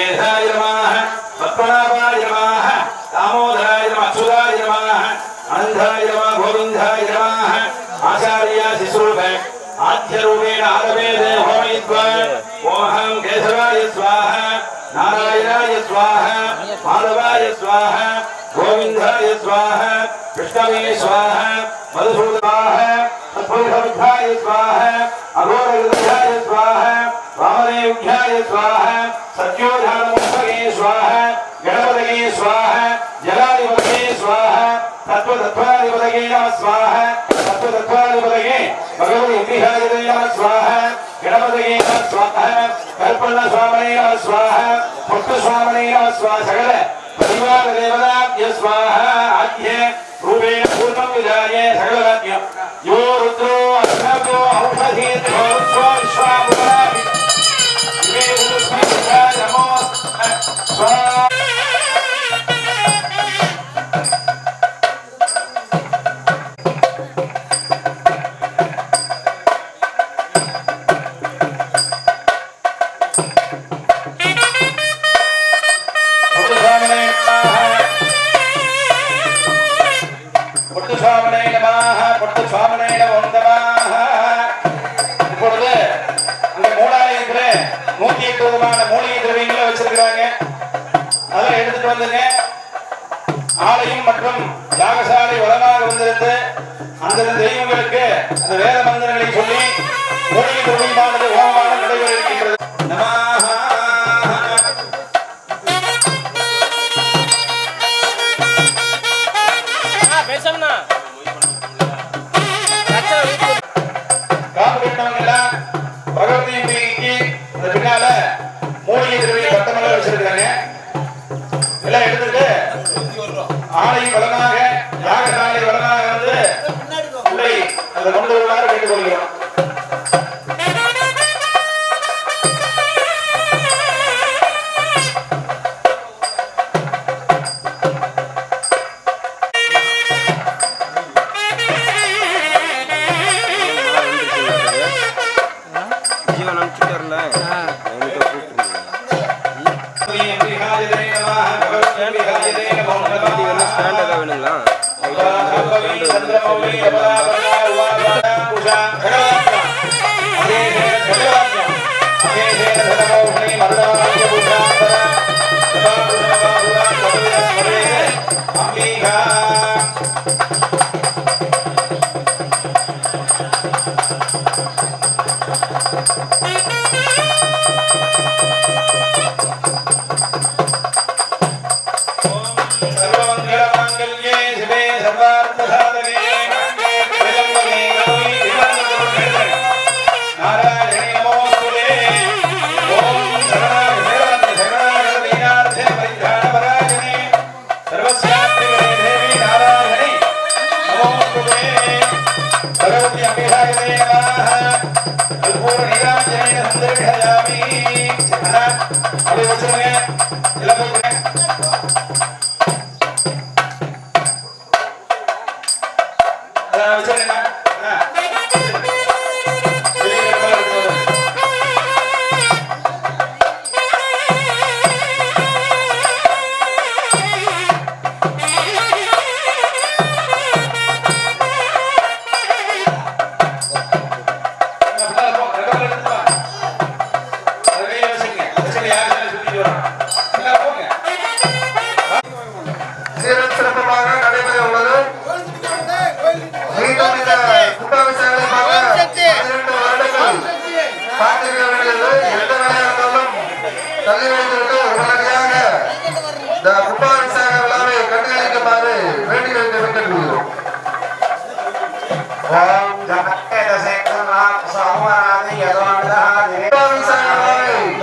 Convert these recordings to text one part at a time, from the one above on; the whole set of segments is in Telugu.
ऋषिकेशाय नमः पद्मनाभाय नमः दामोदराय नमः। अच्युताय नमः अनन्ताय नमः। गोविन्दाय नमः आचार्य शिशुरूप। आद्यरूपेण आरभेदे होमयित्वा ओमहं केशवाय स्वाहा, नारायणाय स्वाहा, माधवाय स्वाहा, गोविन्दाय स्वाहा कृष्णवे स्वाहा, मधुसूदनाय अद्भुतबुद्धाय स्वाहा अघोरगुरुभ्याय स्वाहा, वामदेव्याय स्वाहा सत्योधानमुखगे स्वाहा गणपतये स्वाहा जलाधिपतये स्वाहा तत्त्वतत्त्वाधिपतये नमः स्वाहा तत्त्वतत्त्वाधिपतये भगवति इन्द्रिहाय नमः स्वाहा गणपतये नमः स्वाहा कल्पन्नस्वामने नमः स्वाहा पुत्रस्वामने नमः स्वाहा सकल परिवारदेवताभ्य स्वाहा आद्य रूपेण पूर्णं विधाय सकलवाक्यं यो रुद्रो अग्नभ्यो औषधीर्भो विश्वा विश्वामुराभि அதெல்லாம் வந்துங்க. ஆலயம் மற்றும் யாகசாலை வளமாக வந்திருந்து அந்த தெய்வங்களுக்கு அந்த வேத மந்திரங்களை சொல்லி மூலிகை திரவியமானது ஹோமமானது நடைபெற தாய் பலனாக யாக தாய் பலனாக வந்து பிள்ளை அதை கொண்டு வருவார் கேட்டுக்கொள்கிறோம். பண்ணுங்களா 아, 네, 우리 요청해.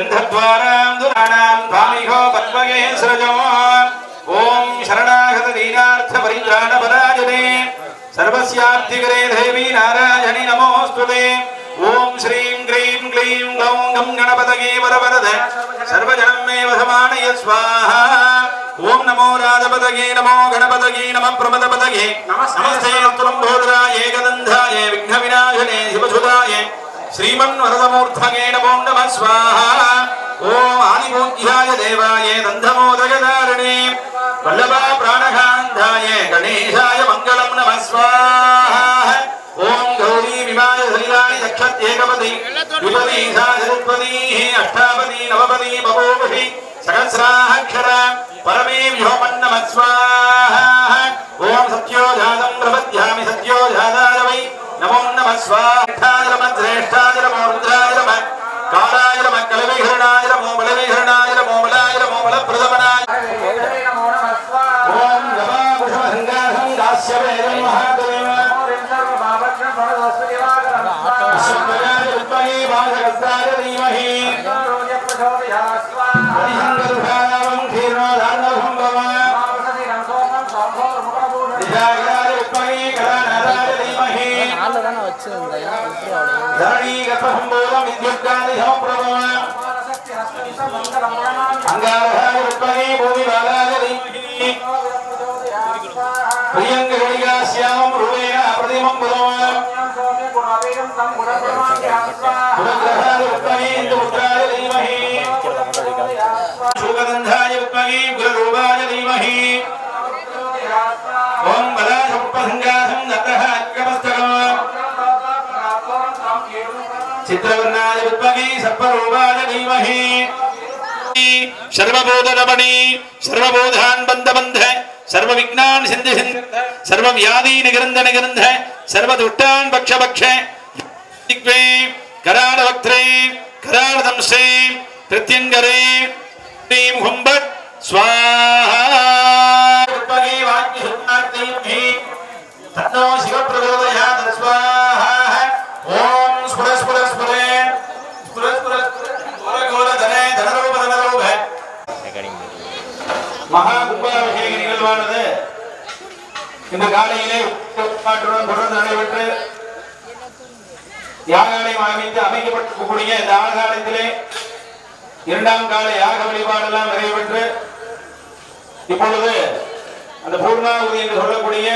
గంధద్వారాం స్వామిహో పద్మగే సృజో ఓం శరణాగత దీనార్థ పరిత్రాణ పరాజతే సర్వస్యార్థికరే దేవి నారాయణి నమోస్తుతే ఓం శ్రీం గ్రీం గ్లీం గ్లౌం గం గణపతగే వరవరద సర్వజనం మే వసమానయ స్వాహా ఓం నమో రాజపదగే నమో గణపదగే నమ ప్రమదపదగే నమస్తే విఘ్న వినాశనే శివసుదాయ శ్రీమన్వరదమూర్ధగే నమో నమ స్వాహ. ఓం ఆదిమూర్ధ్యాయ దేవాయ దంధమోదయదారిణే వల్లభా ప్రాణకాంధాయ గణేశాయ మంగళం నమ స్వాహ. ఓం గౌరీ విమాయ శరీరాణి దక్షత్యేకపతి విపదీశా నిరుత్పదీ అష్టాపదీ నవపదీ బహోపతి సహస్రాక్షర పరమే వ్యోమన్నమ స్వాహ. నమ స్వార్థాయ నమ శ్రేష్ఠాయ నమో రుద్రాయ నమ కాళాయ నమ ధరణీగత సంబోధం విద్యుత్కాది సమప్రభవ అంగారహాయ విద్మహే భూమి బాలాగరి ప్రియంగ గడిగా శ్యామం రూపేణ ప్రతిమం భువమ గుణగ్రహాయ విద్మహే గురూపాయ ధీమహి ఓం బలాయ చిత్రవర్ణాది ఉత్పగి సర్వరూపాద ధీమహి. సర్వబోధ రమణి సర్వబోధాన్ బంధ బంధ సర్వ విజ్ఞాన్ సింధి సర్వ వ్యాధి నిగరంధ నిగరంధ సర్వ దుష్టాన్ భక్ష భక్ష దిగ్వే కరాడ వక్త్రే కరాడ దంశే ప్రత్యంగరే శ్రీం హుంభట్ స్వాహ. மகா கும்பாபிஷேக நிகழ்வானது. இந்த காலையிலே பாட்டுடன் தொடர்ந்து நடைபெற்று யாகாலயம் அமைத்து அமைக்கப்பட்டிருக்கக்கூடிய இந்த ஆகாலத்திலே இரண்டாம் கால யாக வழிபாடெல்லாம் நிறைவேற்று இப்பொழுது அந்த பூர்ணாகுதி என்று சொல்லக்கூடிய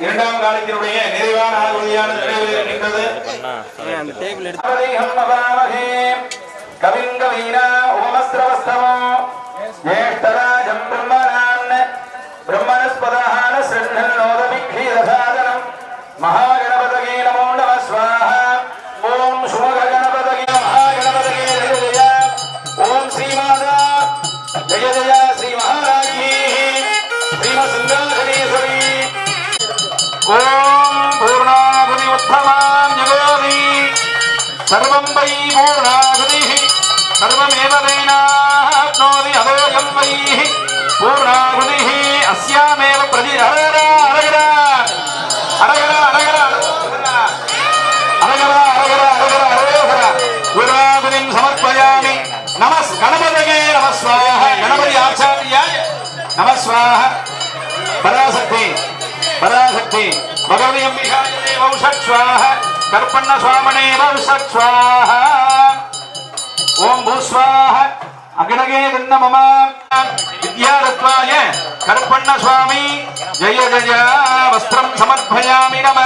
இரண்டாம் காலத்தினுடைய நிறைவான ஆகுதியானது நிறைவேறுகின்றது அந்த டேபிள் எடுத்து பூர்ணாகுதிஹி அஸ்யாமேவ பிரதி அரகரா அரகரா. அரகரா அரகரா அரகரா. அரகரா அரகரா அரகரா பூர்ணாகுதிம் சமர்ப்பயாமி. நமஸ் கணபதகே நமஸ்வாஹ கணபதி ஆச்சாரியாய நமஸ்வாஹ பராசக்தி பராசக்தி. பகவதி அம்பிகாய வம்சஸ்வாஹ கற்பண்ண சுவாமனே வம்சஸ்வாஹ ஓம் பூஸ்வாஹ அகடகே தன்ன மமாம் கல்யாணத்வாய கருப்பண்ண சுவாமி ஜெய ஜய வஸ்திரம் சமர்ப்பயாமி நம.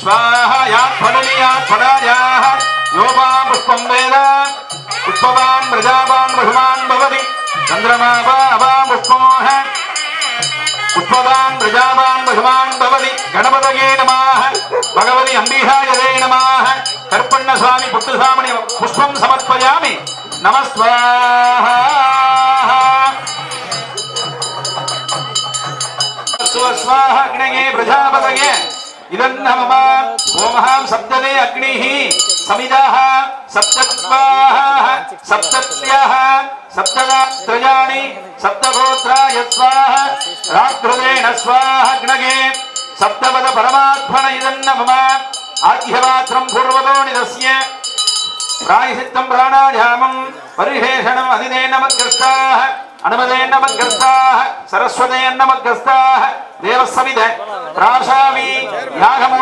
ஸ்வாஹயாத் படலியாத் படாயாஹ யோபாம் புஷ்பம் வேத. புஷ்பவான் பிரஜாவான் பகுவான் பவதி. சந்திரமாபா அவாம் புஷ்பமோக. புஷ்பவான் பிரஜாவான் பகுவான் பவதி. கணபதயே நமாக பகவதி அம்பிகாயதே நமாக கருப்பண்ண சுவாமி புத்துசாமணி புஷ்பம் சமர்ப்பயாமி நமஸ்வாஹா स्वाहा अग्नये प्रजापतये इदन्नमम ओमहां सप्तदे अग्निः समिदाः सप्तत्वाः सप्तत्याः सप्तदात्रयाणि सप्तगोत्राय स्वाहा रात्रुदेण स्वाहाग्नगे सप्तपद परमात्मन इदन्नमम आद्यपात्रं पूर्वतोणिदस्य प्रायसिद्धं प्राणायामं परिशेषणम् अधिनेन मध्यस्थाः अनुमदेन मध्यस्थाः सरस्वतेन मध्यस्थाः ప్రాణాయామం పరిశేషణం అధిదేన్నమద్గ్రస్తాః